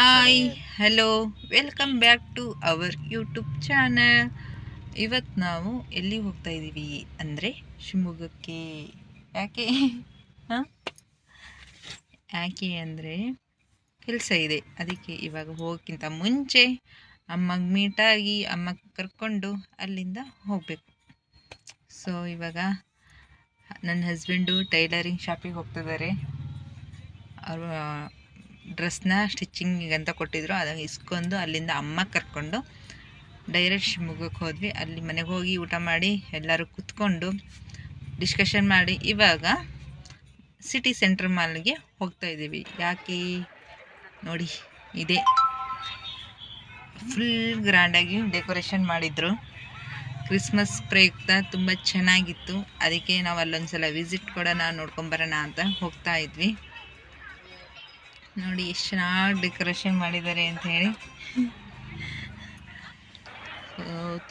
Hi hello welcome back to our YouTube channel ಇವತ್ತು ನಾವು ಎಲ್ಲಿ ಹೋಗ್ತಾ ಇದ್ದೀವಿ ಅಂದರೆ ಶಿವಮೊಗ್ಗಕ್ಕೆ. ಯಾಕೆ? ಹಾಂ? ಯಾಕೆ ಅಂದರೆ ಕೆಲಸ ಇದೆ. ಅದಕ್ಕೆ ಇವಾಗ ಹೋಗೋಕ್ಕಿಂತ ಮುಂಚೆ ಅಮ್ಮಗೆ ಮೀಟಾಗಿ ಅಮ್ಮ ಕರ್ಕೊಂಡು ಅಲ್ಲಿಂದ ಹೋಗಬೇಕು. ಸೊ ಇವಾಗ ನನ್ನ ಹಸ್ಬೆಂಡು ಟೈಲರಿಂಗ್ ಶಾಪಿಗೆ ಹೋಗ್ತಿದ್ದಾರೆ ಅವರು ಡ್ರೆಸ್ನ ಸ್ಟಿಚ್ಚಿಂಗಿಗೆ ಅಂತ ಕೊಟ್ಟಿದ್ರು. ಅದನ್ನು ಇಸ್ಕೊಂಡು ಅಲ್ಲಿಂದ ಅಮ್ಮ ಕರ್ಕೊಂಡು ಡೈರೆಕ್ಟ್ ಶಿವಮೊಗ್ಗಕ್ಕೆ ಹೋದ್ವಿ. ಅಲ್ಲಿ ಮನೆಗೆ ಹೋಗಿ ಊಟ ಮಾಡಿ ಎಲ್ಲರೂ ಕೂತ್ಕೊಂಡು ಡಿಸ್ಕಷನ್ ಮಾಡಿ ಇವಾಗ ಸಿಟಿ ಸೆಂಟ್ರ್ ಮಾಲ್ಗೆ ಹೋಗ್ತಾ ಇದ್ದೀವಿ. ಯಾಕೆ? ನೋಡಿ, ಇದೆ. ಫುಲ್ ಗ್ರ್ಯಾಂಡಾಗಿ ಡೆಕೋರೇಷನ್ ಮಾಡಿದರು. ಕ್ರಿಸ್ಮಸ್ ಪ್ರಯುಕ್ತ ತುಂಬ ಚೆನ್ನಾಗಿತ್ತು. ಅದಕ್ಕೆ ನಾವು ಅಲ್ಲೊಂದು ಸಲ ವಿಸಿಟ್ ಕೊಡೋಣ, ನೋಡ್ಕೊಂಬರೋಣ ಅಂತ ಹೋಗ್ತಾ ಇದ್ವಿ. ನೋಡಿ ಎಷ್ಟು ಚೆನ್ನಾಗಿ ಡೆಕೋರೇಷನ್ ಮಾಡಿದ್ದಾರೆ ಅಂತ ಹೇಳಿ.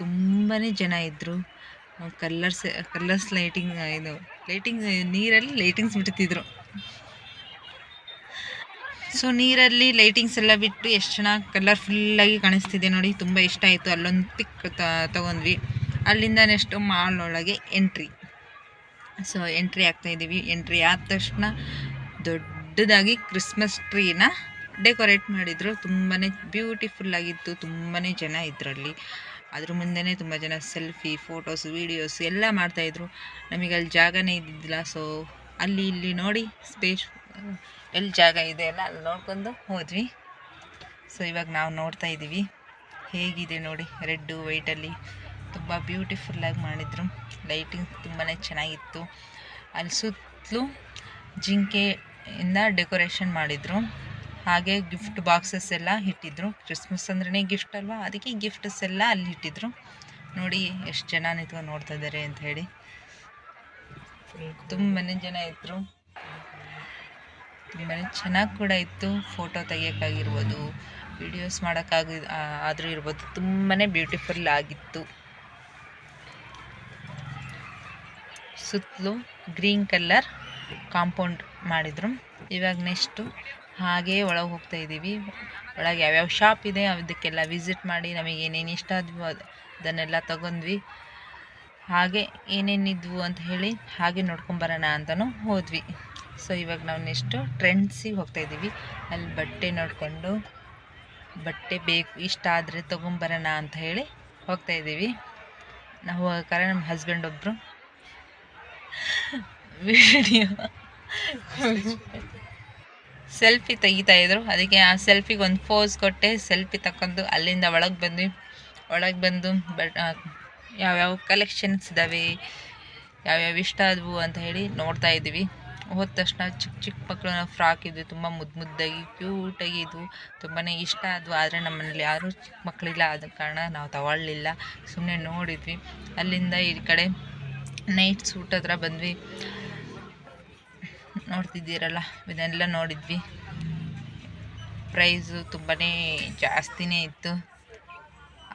ತುಂಬಾ ಜನ ಇದ್ದರು ಕಲ್ಲರ್ಸ್ ಕಲರ್ಸ್ ಲೈಟಿಂಗ್, ಇದು ಲೈಟಿಂಗ್ ನೀರಲ್ಲಿ ಲೈಟಿಂಗ್ಸ್ ಬಿಡ್ತಿದ್ರು. ಸೊ ನೀರಲ್ಲಿ ಲೈಟಿಂಗ್ಸ್ ಎಲ್ಲ ಬಿಟ್ಟು ಎಷ್ಟು ಚೆನ್ನಾಗಿ ಕಲರ್ಫುಲ್ಲಾಗಿ ಕಾಣಿಸ್ತಿದೆ ನೋಡಿ, ತುಂಬ ಇಷ್ಟ ಆಯಿತು. ಅಲ್ಲೊಂದು ಪಿಕ್ ತಗೊಂಡ್ವಿ. ಅಲ್ಲಿಂದ ನೆಕ್ಸ್ಟು ಮಾಲ್ ಒಳಗೆ ಎಂಟ್ರಿ. ಸೊ ಎಂಟ್ರಿ ಆಗ್ತಾಯಿದ್ದೀವಿ ಎಂಟ್ರಿ ಆದ ತಕ್ಷಣ ದೊಡ್ಡದಾಗಿ ಕ್ರಿಸ್ಮಸ್ ಟ್ರೀನ ಡೆಕೋರೇಟ್ ಮಾಡಿದರು. ತುಂಬಾ ಬ್ಯೂಟಿಫುಲ್ ಆಗಿತ್ತು. ತುಂಬಾ ಜನ ಇದರಲ್ಲಿ. ಅದ್ರ ಮುಂದೆನೇ ತುಂಬ ಜನ ಸೆಲ್ಫಿ ಫೋಟೋಸ್ ವೀಡಿಯೋಸ್ ಎಲ್ಲ ಮಾಡ್ತಾಯಿದ್ರು ನಮಗೆ ಅಲ್ಲಿ ಜಾಗನೇ ಇದ್ದಿದ್ದಿಲ್ಲ. ಸೊ ಅಲ್ಲಿ ಇಲ್ಲಿ ನೋಡಿ ಸ್ಪೇಸ್ ಎಲ್ಲಿ ಜಾಗ ಇದೆ ಅಲ್ಲ ಅಲ್ಲಿ ನೋಡ್ಕೊಂಡು ಹೋದ್ವಿ. ಸೊ ಇವಾಗ ನಾವು ನೋಡ್ತಾ ಇದ್ದೀವಿ. ಹೇಗಿದೆ ನೋಡಿ ರೆಡ್ಡು ವೈಟಲ್ಲಿ ತುಂಬ ಬ್ಯೂಟಿಫುಲ್ಲಾಗಿ ಮಾಡಿದರು. ಲೈಟಿಂಗ್ ತುಂಬಾ ಚೆನ್ನಾಗಿತ್ತು. ಅಲ್ಲಿ ಸುತ್ತಲೂ ಜಿಂಕೆ ಇಂದ ಡೆಕೋರೇಷನ್ ಮಾಡಿದರು. ಹಾಗೆ ಗಿಫ್ಟ್ ಬಾಕ್ಸಸ್ ಎಲ್ಲ ಇಟ್ಟಿದ್ರು. ಕ್ರಿಸ್ಮಸ್ ಅಂದ್ರೆ ಗಿಫ್ಟ್ ಅಲ್ವಾ? ಅದಕ್ಕೆ ಗಿಫ್ಟ್ಸ್ ಎಲ್ಲ ಅಲ್ಲಿ ಇಟ್ಟಿದ್ರು. ನೋಡಿ ಎಷ್ಟು ಜನ ನಿಂತ್ಕೊಂಡು ನೋಡ್ತಾ ಇದ್ದಾರೆ ಅಂತ ಹೇಳಿ. ತುಂಬಾ ಜನ ಇದ್ದರು ತುಂಬಾ ಚೆನ್ನಾಗಿ ಕೂಡ ಇತ್ತು. ಫೋಟೋ ತೆಗಿಯೋಕ್ಕಾಗಿರ್ಬೋದು ವಿಡಿಯೋಸ್ ಮಾಡೋಕ್ಕಾಗಿ ಆದರೂ ಇರ್ಬೋದು. ತುಂಬಾ ಬ್ಯೂಟಿಫುಲ್ ಆಗಿತ್ತು. ಸುತ್ತಲೂ ಗ್ರೀನ್ ಕಲರ್ ಕಾಂಪೌಂಡ್ ಮಾಡಿದರು. ಇವಾಗ ನೆಕ್ಸ್ಟು ಹಾಗೇ ಒಳಗೆ ಹೋಗ್ತಾ ಇದ್ದೀವಿ ಒಳಗೆ ಯಾವ್ಯಾವ ಶಾಪ್ ಇದೆ ಅದಕ್ಕೆಲ್ಲ ವಿಸಿಟ್ ಮಾಡಿ ನಮಗೆ ಏನೇನು ಇಷ್ಟ ಆದ್ವು ಅದು, ಅದನ್ನೆಲ್ಲ ತಗೊಂಡ್ವಿ. ಹಾಗೆ ಏನೇನಿದ್ವು ಅಂತ ಹೇಳಿ ಹಾಗೆ ನೋಡ್ಕೊಂಬರೋಣ ಅಂತಲೂ ಹೋದ್ವಿ. ಸೊ ಇವಾಗ ನಾವು ನೆಕ್ಸ್ಟು ಟ್ರೆಂಡ್ಸಿಗೆ ಹೋಗ್ತಾ ಇದ್ದೀವಿ ಅಲ್ಲಿ ಬಟ್ಟೆ ನೋಡಿಕೊಂಡು, ಬಟ್ಟೆ ಬೇಕು, ಇಷ್ಟ ಆದರೆ ತೊಗೊಂಬರೋಣ ಅಂತ ಹೇಳಿ ಹೋಗ್ತಾ ಇದ್ದೀವಿ ನಾವು ಹೋಗೋಕ್ಕಾರೆ ನಮ್ಮ ಹಸ್ಬೆಂಡ್ ಒಬ್ಬರು ವಿಡಿಯೋ ಸೆಲ್ಫಿ ತೆಗಿತಾ ಇದ್ರು. ಅದಕ್ಕೆ ಆ ಸೆಲ್ಫಿಗೆ ಒಂದು ಫೋಸ್ ಕೊಟ್ಟೆ. ಸೆಲ್ಫಿ ತಗೊಂಡು ಅಲ್ಲಿಂದ ಒಳಗೆ ಬಂದ್ವಿ. ಒಳಗೆ ಬಂದು ಬಟ್ ಯಾವ್ಯಾವ ಕಲೆಕ್ಷನ್ಸ್ ಇದ್ದಾವೆ ಯಾವ್ಯಾವ ಇಷ್ಟ ಆದವು ಅಂತ ಹೇಳಿ ನೋಡ್ತಾ ಇದ್ವಿ. ಹೋದ ತಕ್ಷಣ ಚಿಕ್ಕ ಚಿಕ್ಕ ಮಕ್ಕಳು ಫ್ರಾಕ್ ಇದ್ವಿ. ತುಂಬ ಮುದ್ದು ಮುದ್ದಾಗಿ ಕ್ಯೂಟಾಗಿ ಇದ್ವು. ತುಂಬಾ ಇಷ್ಟ ಆದವು. ಆದರೆ ನಮ್ಮನೇಲಿ ಯಾರೂ ಚಿಕ್ಕ ಮಕ್ಕಳಿಲ್ಲ ಆದ ಕಾರಣ ನಾವು ತಗೊಳ್ಳಲಿಲ್ಲ ಸುಮ್ಮನೆ ನೋಡಿದ್ವಿ. ಅಲ್ಲಿಂದ ಈ ಕಡೆ ನೈಟ್ ಸೂಟ್ ಹತ್ರ ಬಂದ್ವಿ. ನೋಡ್ತಿದ್ದೀರಲ್ಲ? ಇದನ್ನೆಲ್ಲ ನೋಡಿದ್ವಿ. ಪ್ರೈಸು ತುಂಬಾ ಜಾಸ್ತಿನೇ ಇತ್ತು.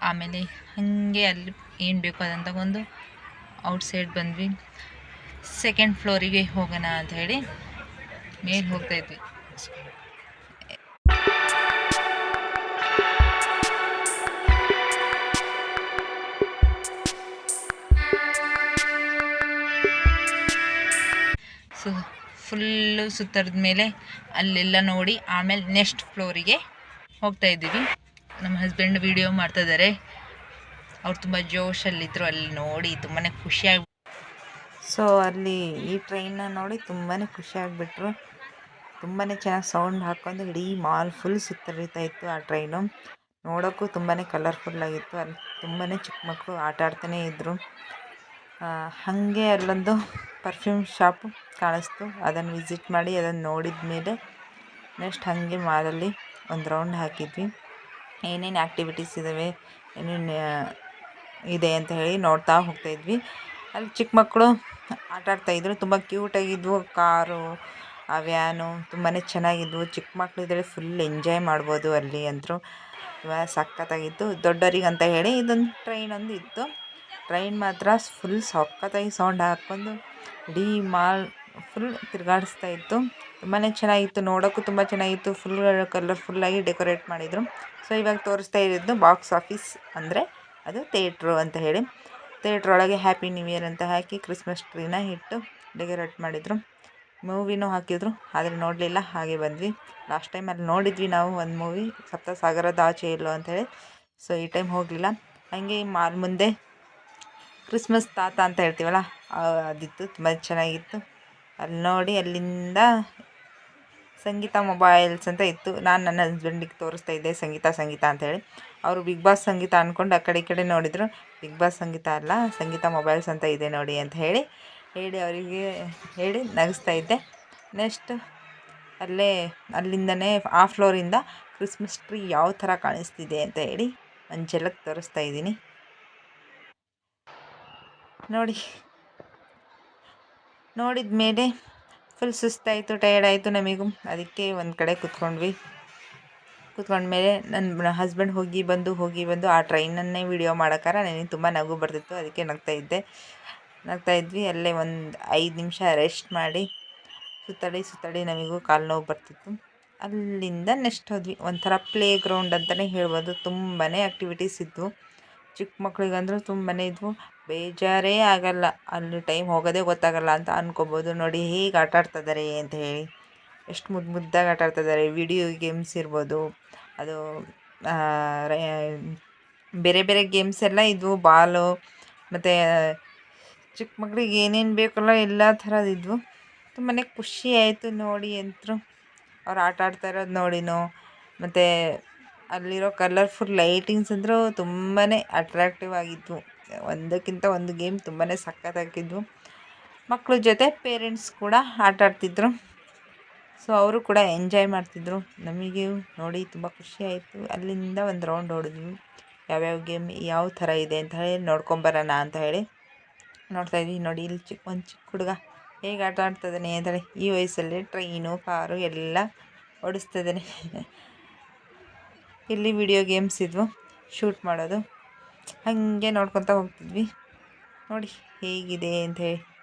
ಆಮೇಲೆ ಹಾಗೆ ಅಲ್ಲಿ ಏನು ಬೇಕೋ ಅದನ್ನು ತಗೊಂಡು ಔಟ್ಸೈಡ್ ಬಂದ್ವಿ. ಸೆಕೆಂಡ್ ಫ್ಲೋರಿಗೆ ಹೋಗೋಣ ಅಂತ ಹೇಳಿ ಮೇಲೆ ಹೋಗ್ತಾಯಿದ್ವಿ ಫುಲ್ಲು ಸುತ್ತರದ ಮೇಲೆ ಅಲ್ಲೆಲ್ಲ ನೋಡಿ, ಆಮೇಲೆ ನೆಕ್ಸ್ಟ್ ಫ್ಲೋರಿಗೆ ಹೋಗ್ತಾ ಇದ್ದೀವಿ. ನಮ್ಮ ಹಸ್ಬೆಂಡ್ ವೀಡಿಯೋ ಮಾಡ್ತಾಯಿದ್ದಾರೆ ಅವ್ರು ತುಂಬ ಜೋಶಲ್ಲಿದ್ದರು ಅಲ್ಲಿ ನೋಡಿ ತುಂಬಾ ಖುಷಿಯಾಗಿ ಸೊ ಅಲ್ಲಿ ಈ ಟ್ರೈನ್ನ ನೋಡಿ ತುಂಬಾ ಖುಷಿಯಾಗಿಬಿಟ್ರು ತುಂಬಾ ಚೆನ್ನಾಗಿ ಸೌಂಡ್ ಹಾಕ್ಕೊಂಡು ಇಡೀ ಮಾಲ್ ಫುಲ್ ಸುತ್ತರಿತಾ ಇತ್ತು ಆ ಟ್ರೈನು ನೋಡೋಕ್ಕೂ ತುಂಬಾ ಕಲರ್ಫುಲ್ಲಾಗಿತ್ತು ಅಲ್ಲಿ ತುಂಬಾ ಚಿಕ್ಕ ಮಕ್ಕಳು ಆಟ ಆಡ್ತಾನೇ ಇದ್ದರು ಹಾಗೆ ಅಲ್ಲೊಂದು ಪರ್ಫ್ಯೂಮ್ ಶಾಪ್ ಕಾಣಿಸ್ತು. ಅದನ್ನು ವಿಸಿಟ್ ಮಾಡಿ, ಅದನ್ನು ನೋಡಿದ ಮೇಲೆ ನೆಕ್ಸ್ಟ್ ಹಾಗೆ ಮಾಲಲ್ಲಿ ಒಂದು ರೌಂಡ್ ಹಾಕಿದ್ವಿ. ಏನೇನು ಆ್ಯಕ್ಟಿವಿಟೀಸ್ ಇದ್ದಾವೆ ಏನೇನು ಇದೆ ಅಂತ ಹೇಳಿ ನೋಡ್ತಾ ಹೋಗ್ತಾಯಿದ್ವಿ ಅಲ್ಲಿ ಚಿಕ್ಕ ಮಕ್ಕಳು ಆಟ ಆಡ್ತಾಯಿದ್ರು ತುಂಬ ಕ್ಯೂಟಾಗಿದ್ವು ಕಾರು, ಆ ವ್ಯಾನು ತುಂಬಾ ಚೆನ್ನಾಗಿದ್ವು. ಚಿಕ್ಕ ಮಕ್ಕಳಿದ್ರೆ ಫುಲ್ ಎಂಜಾಯ್ ಮಾಡ್ಬೋದು ಅಲ್ಲಿ ಅಂತೂ ಸಖತ್ತಾಗಿತ್ತು. ದೊಡ್ಡವರಿಗಂತ ಹೇಳಿ ಇದೊಂದು ಟ್ರೈನ್ ಒಂದು ಇತ್ತು. ಟ್ರೈನ್ ಮಾತ್ರ ಫುಲ್ ಸಖತ್ತಾಗಿ ಸೌಂಡ್ ಹಾಕ್ಕೊಂಡು ಇಡೀ ಮಾಲ್ ಫುಲ್ ತಿರುಗಾಡಿಸ್ತಾ ಇತ್ತು. ತುಂಬಾ ಚೆನ್ನಾಗಿತ್ತು, ನೋಡೋಕ್ಕೂ ತುಂಬ ಚೆನ್ನಾಗಿತ್ತು. ಫುಲ್ ಕಲರ್ಫುಲ್ಲಾಗಿ ಡೆಕೋರೇಟ್ ಮಾಡಿದರು. ಸೊ ಇವಾಗ ತೋರಿಸ್ತಾ ಇರೋದು ಬಾಕ್ಸ್ ಆಫೀಸ್ ಅಂದರೆ ಅದು ಥಿಯೇಟ್ರು ಅಂತ ಹೇಳಿ. ಥಿಯೇಟ್ರ್ ಒಳಗೆ ಹ್ಯಾಪಿ ನ್ಯೂ ಇಯರ್ ಅಂತ ಹಾಕಿ ಕ್ರಿಸ್ಮಸ್ ಟ್ರೀನ ಇಟ್ಟು ಡೆಕೋರೇಟ್ ಮಾಡಿದರು. ಮೂವಿನೂ ಹಾಕಿದ್ರು, ಆದರೆ ನೋಡಲಿಲ್ಲ, ಹಾಗೆ ಬಂದ್ವಿ. ಲಾಸ್ಟ್ ಟೈಮ್ ಅಲ್ಲಿ ನೋಡಿದ್ವಿ ನಾವು ಒಂದು ಮೂವಿ ಸಪ್ತಸಾಗರದ ಆಚೆ ಇಲ್ಲೋ ಹೇಳಿ. ಸೊ ಈ ಟೈಮ್ ಹೋಗಲಿಲ್ಲ. ಹಾಗೆ ಮಾಲ್ ಮುಂದೆ ಕ್ರಿಸ್ಮಸ್ ತಾತ ಅಂತ ಹೇಳ್ತೀವಲ್ಲ ಅದಿತ್ತು, ತುಂಬ ಚೆನ್ನಾಗಿತ್ತು. ಅಲ್ಲಿ ನೋಡಿ, ಅಲ್ಲಿಂದ ಸಂಗೀತ ಮೊಬೈಲ್ಸ್ ಅಂತ ಇತ್ತು. ನಾನು ನನ್ನ ಹಸ್ಬೆಂಡಿಗೆ ತೋರಿಸ್ತಾ ಇದ್ದೆ, ಸಂಗೀತ ಸಂಗೀತ ಅಂತೇಳಿ ಅವರು ಬಿಗ್ ಬಾಸ್ ಸಂಗೀತ ಅಂದ್ಕೊಂಡು ಆ ಕಡೆ ಈ ಕಡೆ ನೋಡಿದರು. ಬಿಗ್ ಬಾಸ್ ಸಂಗೀತ ಅಲ್ಲ, ಸಂಗೀತ ಮೊಬೈಲ್ಸ್ ಅಂತ ಇದೆ ನೋಡಿ ಅಂತ ಹೇಳಿ ಹೇಳಿ ಅವರಿಗೆ, ಹೇಳಿ ನಗಿಸ್ತಾ ಇದ್ದೆ. ನೆಕ್ಸ್ಟ್ ಅಲ್ಲೇ, ಅಲ್ಲಿಂದನೇ ಆ ಫ್ಲೋರಿಂದ ಕ್ರಿಸ್ಮಸ್ ಟ್ರೀ ಯಾವ ಥರ ಕಾಣಿಸ್ತಿದೆ ಅಂತ ಹೇಳಿ ಒಂದು ಝಲಕ್ ತೋರಿಸ್ತಾ ಇದ್ದೀನಿ. ನೋಡಿ. ನೋಡಿದ ಮೇಲೆ ಫುಲ್ ಸುಸ್ತಾಯಿತು ಟಯರ್ಡ್ ಆಯಿತು ನಮಗೂ. ಅದಕ್ಕೆ ಒಂದು ಕಡೆ ಕೂತ್ಕೊಂಡ್ವಿ. ಮೇಲೆ ನನ್ನ ಹಸ್ಬೆಂಡ್ ಹೋಗಿ ಬಂದು ಹೋಗಿ ಬಂದು ಆ ಟ್ರೈನನ್ನೇ ವಿಡಿಯೋ ಮಾಡೋಕ್ಕಾರ ನನಗೆ ತುಂಬ ನಗು ಬರ್ತಿತ್ತು. ಅದಕ್ಕೆ ನಗ್ತಾ ಇದ್ದೆ. ನಗ್ತಾ ಇದ್ವಿ. ಅಲ್ಲೇ ಒಂದು ಐದು ನಿಮಿಷ ರೆಸ್ಟ್ ಮಾಡಿ ಸುತ್ತಾಡಿ ಸುತ್ತಾಡಿ ನಮಗೂ ಕಾಲು ನೋವು ಬರ್ತಿತ್ತು. ಅಲ್ಲಿಂದ ನೆಕ್ಸ್ಟ್ ಹೋದ್ವಿ. ಒಂಥರ ಪ್ಲೇ ಗ್ರೌಂಡ್ ಅಂತಲೇ ಹೇಳ್ಬೋದು. ತುಂಬಾ ಆ್ಯಕ್ಟಿವಿಟೀಸ್ ಇದ್ವು. ಚಿಕ್ಕ ಮಕ್ಕಳಿಗಂದ್ರೂ ತುಂಬಾ ಇದ್ವು. ಬೇಜಾರೇ ಆಗಲ್ಲ. ಅಲ್ಲಿ ಟೈಮ್ ಹೋಗೋದೇ ಗೊತ್ತಾಗಲ್ಲ ಅಂತ ಅನ್ಕೋಬೋದು. ನೋಡಿ ಹೇಗೆ ಆಟ ಆಡ್ತಿದ್ದಾರೆ ಅಂತ ಹೇಳಿ. ಎಷ್ಟು ಮುದ್ದು ಮುದ್ದಾಗಿ ಆಟ ಆಡ್ತಿದ್ದಾರೆ ವಿಡಿಯೋ ಗೇಮ್ಸ್ ಇರ್ಬೋದು. ಅದು ಬೇರೆ ಬೇರೆ ಗೇಮ್ಸ್ ಎಲ್ಲ ಇದ್ವು. ಬಾಲು, ಮತ್ತು, ಚಿಕ್ಕ ಮಕ್ಳಿಗೆ ಏನೇನು ಬೇಕಲ್ಲ ಎಲ್ಲ ಥರದ್ದು ತುಂಬಾ ಖುಷಿ ಆಯಿತು ನೋಡಿ ಅಂತೂ. ಅವ್ರು ಆಟ ಆಡ್ತಾ ಇರೋದು ನೋಡಿನೋ. ಮತ್ತು, ಅಲ್ಲಿರೋ ಕಲರ್ಫುಲ್ ಲೈಟಿಂಗ್ಸ್ ಅಂದರೂ ತುಂಬಾ ಅಟ್ರಾಕ್ಟಿವ್ ಆಗಿದ್ವು. ಒಂದಕ್ಕಿಂತ ಒಂದು ಗೇಮ್ ತುಂಬಾ ಸಖತ್ತಾಗಿದ್ವು. ಮಕ್ಕಳ ಜೊತೆ ಪೇರೆಂಟ್ಸ್ ಕೂಡ ಆಟ ಆಡ್ತಿದ್ರು. ಸೊ, ಅವರು ಕೂಡ ಎಂಜಾಯ್ ಮಾಡ್ತಿದ್ರು. ನಮಗೆ ನೋಡಿ ತುಂಬ ಖುಷಿ ಆಯಿತು. ಅಲ್ಲಿಂದ ಒಂದು ರೌಂಡ್ ಹೊಡೆದ್ವಿ. ಯಾವ್ಯಾವ ಗೇಮ್ ಯಾವ ಥರ ಇದೆ ಅಂತ ಹೇಳಿ ನೋಡ್ಕೊಂಬರೋಣ ಅಂತ ಹೇಳಿ ನೋಡ್ತಾ ಇದ್ವಿ. ನೋಡಿ, ಇಲ್ಲಿ ಚಿಕ್ಕ ಒಂದು ಚಿಕ್ಕ ಹುಡುಗ ಹೇಗೆ ಆಟ ಆಡ್ತಿದ್ದಾನೆ ಅಂದರೆ ಈ ವಯಸ್ಸಲ್ಲಿ ಟ್ರೈನು, ಕಾರು ಎಲ್ಲ ಓಡಿಸ್ತಿದ್ದಾನೆ ಇಲ್ಲಿ ವಿಡಿಯೋ ಗೇಮ್ಸ್ ಇದ್ವು. ಶೂಟ್ ಮಾಡೋದು. ಹಾಗೆ ನೋಡ್ಕೊಳ್ತಾ ಹೋಗ್ತಿದ್ವಿ. ನೋಡಿ ಹೇಗಿದೆ ಅಂತ ಹೇಳಿ.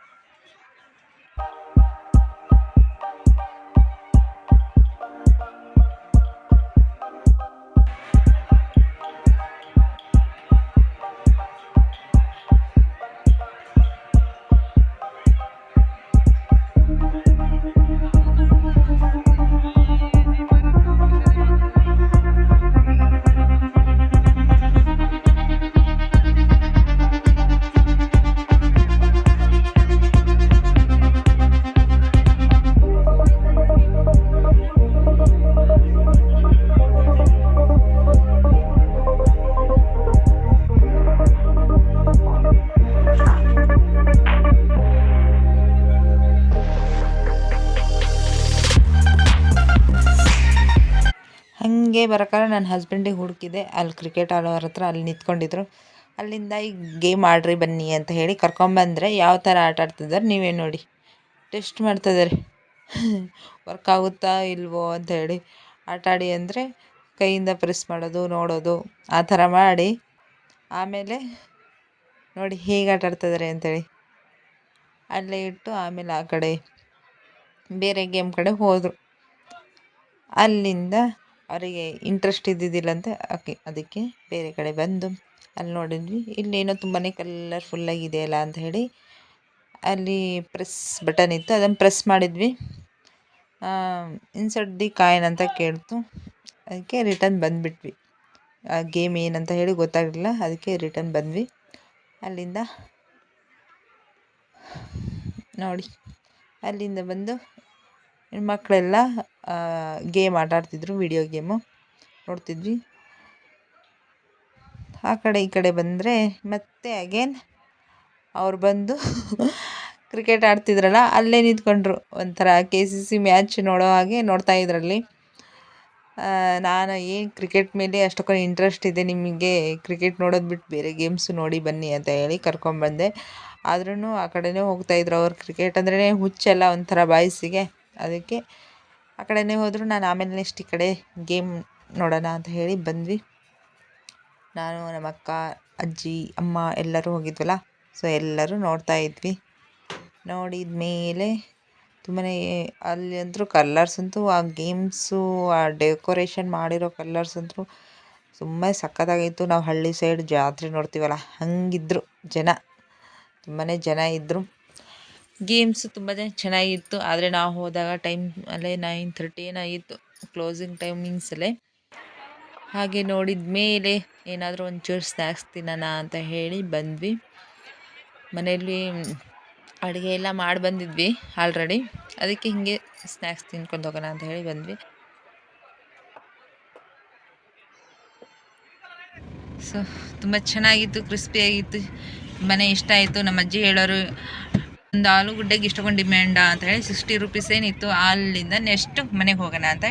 ಹಾಗೆ ಬರೋಕಾರೆ ನನ್ನ ಹಸ್ಬೆಂಡಿಗೆ ಹುಡುಕಿದೆ. ಅಲ್ಲಿ ಕ್ರಿಕೆಟ್ ಆಡೋರ ಹತ್ರ ಅಲ್ಲಿ ನಿಂತ್ಕೊಂಡಿದ್ರು. ಅಲ್ಲಿಂದ ಈಗ ಗೇಮ್ ಆಡ್ರಿ ಬನ್ನಿ ಅಂತ ಹೇಳಿ ಕರ್ಕೊಂಬಂದರೆ ಯಾವ ಥರ ಆಟ ಆಡ್ತಿದ್ದಾರೆ ನೀವೇ ನೋಡಿ. ಟೆಸ್ಟ್ ಮಾಡ್ತಿದ್ದಾರೆ ವರ್ಕ್ ಆಗುತ್ತಾ ಇಲ್ವೋ ಅಂತ ಹೇಳಿ ಆಟ ಆಡಿ ಅಂದರೆ ಕೈಯಿಂದ ಪ್ರೆಸ್ ಮಾಡೋದು, ನೋಡೋದು, ಆ ಥರ ಮಾಡಿ ಆಮೇಲೆ ನೋಡಿ ಹೇಗೆ ಆಟ ಆಡ್ತಿದ್ದಾರೆ ಅಂತೇಳಿ ಅಲ್ಲೇ ಇಟ್ಟು ಆಮೇಲೆ ಆ ಕಡೆ ಬೇರೆ ಗೇಮ್ ಕಡೆ ಹೋದರು. ಅಲ್ಲಿಂದ ಅವರಿಗೆ ಇಂಟ್ರೆಸ್ಟ್ ಇದ್ದಿದ್ದಿಲ್ಲಂತೆ ಓಕೆ ಅದಕ್ಕೆ ಬೇರೆ ಕಡೆ ಬಂದು ಅಲ್ಲಿ ನೋಡಿದ್ವಿ. ಇಲ್ಲೇನೋ ತುಂಬಾ ಕಲರ್ಫುಲ್ಲಾಗಿದೆಯಲ್ಲ ಅಂತ ಹೇಳಿ ಅಲ್ಲಿ ಪ್ರೆಸ್ ಬಟನ್ ಇತ್ತು. ಅದನ್ನು ಪ್ರೆಸ್ ಮಾಡಿದ್ವಿ. ಇನ್ಸರ್ಟ್ ದಿ ಕಾಯಿನ್ ಅಂತ ಕೇಳ್ತು. ಅದಕ್ಕೆ ರಿಟರ್ನ್ ಬಂದುಬಿಟ್ವಿ. ಆ ಗೇಮ್ ಏನಂತ ಹೇಳಿ ಗೊತ್ತಾಗಲಿಲ್ಲ. ಅದಕ್ಕೆ ರಿಟರ್ನ್ ಬಂದ್ವಿ. ಅಲ್ಲಿಂದ ನೋಡಿ, ಅಲ್ಲಿಂದ ಬಂದು ಮಕ್ಕಳೆಲ್ಲ ಗೇಮ್ ಆಟ ಆಡ್ತಿದ್ರು ವಿಡಿಯೋ ಗೇಮು ನೋಡ್ತಿದ್ವಿ. ಆ ಕಡೆ ಈ ಕಡೆ ಬಂದರೆ ಮತ್ತೆ ಅಗೇನ್ ಅವ್ರು ಬಂದು ಕ್ರಿಕೆಟ್ ಆಡ್ತಿದ್ರಲ್ಲ, ಅಲ್ಲೇ ನಿಂತ್ಕೊಂಡ್ರು. ಒಂಥರ ಕೆ ಸಿ ಸಿ ಮ್ಯಾಚ್ ನೋಡೋ ಹಾಗೆ ನೋಡ್ತಾ ಇದ್ರಲ್ಲಿ. ನಾನು ಏನು ಕ್ರಿಕೆಟ್ ಮೇಲೆ ಅಷ್ಟೊಂದು ಇಂಟ್ರೆಸ್ಟ್ ಇದೆ ನಿಮಗೆ ಕ್ರಿಕೆಟ್ ನೋಡೋದು ಬಿಟ್ಟು ಬೇರೆ ಗೇಮ್ಸು ನೋಡಿ ಬನ್ನಿ ಅಂತ ಹೇಳಿ ಕರ್ಕೊಂಬಂದೆ ಆದ್ರೂ ಆ ಕಡೆನೇ ಹೋಗ್ತಾಯಿದ್ರು ಅವ್ರು ಕ್ರಿಕೆಟ್ ಅಂದ್ರೇ ಹುಚ್ಚೆಲ್ಲ ಒಂಥರ ಬಾಯ್ಸಿಗೆ. ಅದಕ್ಕೆ ಆ ಕಡೆನೇ ಹೋದರೂ ನಾನು ಆಮೇಲೆ ನೆಕ್ಸ್ಟ್ ಈ ಕಡೆ ಗೇಮ್ ನೋಡೋಣ ಅಂತ ಹೇಳಿ ಬಂದ್ವಿ. ನಾನು, ನಮ್ಮ ಅಕ್ಕ, ಅಜ್ಜಿ, ಅಮ್ಮ ಎಲ್ಲರೂ ಹೋಗಿದ್ವಲ್ಲ ಸೊ ಎಲ್ಲರೂ ನೋಡ್ತಾ ಇದ್ವಿ. ನೋಡಿದ ಮೇಲೆ ತುಂಬಾ ಅಲ್ಲಿ ಅಂತೂ ಕಲ್ಲರ್ಸ್ ಅಂತೂ, ಆ ಗೇಮ್ಸು ಆ ಡೆಕೋರೇಷನ್ ಮಾಡಿರೋ ಕಲ್ಲರ್ಸ್ ಅಂತೂ ತುಂಬ ಸಖತ್ತಾಗಿತ್ತು. ನಾವು ಹಳ್ಳಿ ಸೈಡ್ ಜಾತ್ರೆ ನೋಡ್ತೀವಲ್ಲ, ಹಂಗಿದ್ರು ಜನ ತುಂಬಾ ಜನ ಇದ್ದರು ಗೇಮ್ಸ್ ತುಂಬ ಚೆನ್ನಾಗಿತ್ತು. ಆದರೆ ನಾವು ಹೋದಾಗ ಟೈಮ್ ಅಲ್ಲೇ ನೈನ್ ತರ್ಟಿ ಏನಾಗಿತ್ತು ಕ್ಲೋಸಿಂಗ್ ಟೈಮಿಂಗ್ಸಲ್ಲೇ ಹಾಗೆ ನೋಡಿದ ಮೇಲೆ ಏನಾದರೂ ಒಂಚೂರು ಸ್ನ್ಯಾಕ್ಸ್ ತಿನ್ನೋಣ ಅಂತ ಹೇಳಿ ಬಂದ್ವಿ. ಮನೆಯಲ್ಲಿ ಅಡುಗೆ ಎಲ್ಲ ಮಾಡಿ ಬಂದಿದ್ವಿ ಆಲ್ರೆಡಿ ಅದಕ್ಕೆ ಹೀಗೆ ಸ್ನ್ಯಾಕ್ಸ್ ತಿನ್ಕೊಂಡು ಹೋಗೋಣ ಅಂತ ಹೇಳಿ ಬಂದ್ವಿ. ಸೊ ತುಂಬ ಚೆನ್ನಾಗಿತ್ತು ಕ್ರಿಸ್ಪಿಯಾಗಿತ್ತು ತುಂಬಾ ಇಷ್ಟ ಆಯಿತು. ನಮ್ಮ ಅಜ್ಜಿ ಹೇಳೋರು ಒಂದು ಆಲೂಗಡ್ಡೆಗೆ ಇಷ್ಟೊಂದು ಡಿಮ್ಯಾಂಡ್ ಅಂತ ಹೇಳಿ ಸಿಕ್ಸ್ಟಿ ರುಪೀಸ್ ಏನಿತ್ತು ಅಲ್ಲಿಂದ ನೆಕ್ಸ್ಟ್ ಮನೆಗೆ ಹೋಗೋಣ ಅಂತ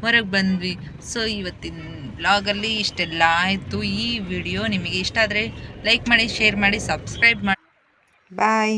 ಹೊರಗೆ ಬಂದ್ವಿ. ಸೊ ಇವತ್ತಿನ ಬ್ಲಾಗಲ್ಲಿ ಇಷ್ಟೆಲ್ಲ ಆಯಿತು. ಈ ವಿಡಿಯೋ ನಿಮಗೆ ಇಷ್ಟ ಆದರೆ ಲೈಕ್ ಮಾಡಿ ಶೇರ್ ಮಾಡಿ ಸಬ್ಸ್ಕ್ರೈಬ್ ಮಾಡಿ. ಬಾಯ್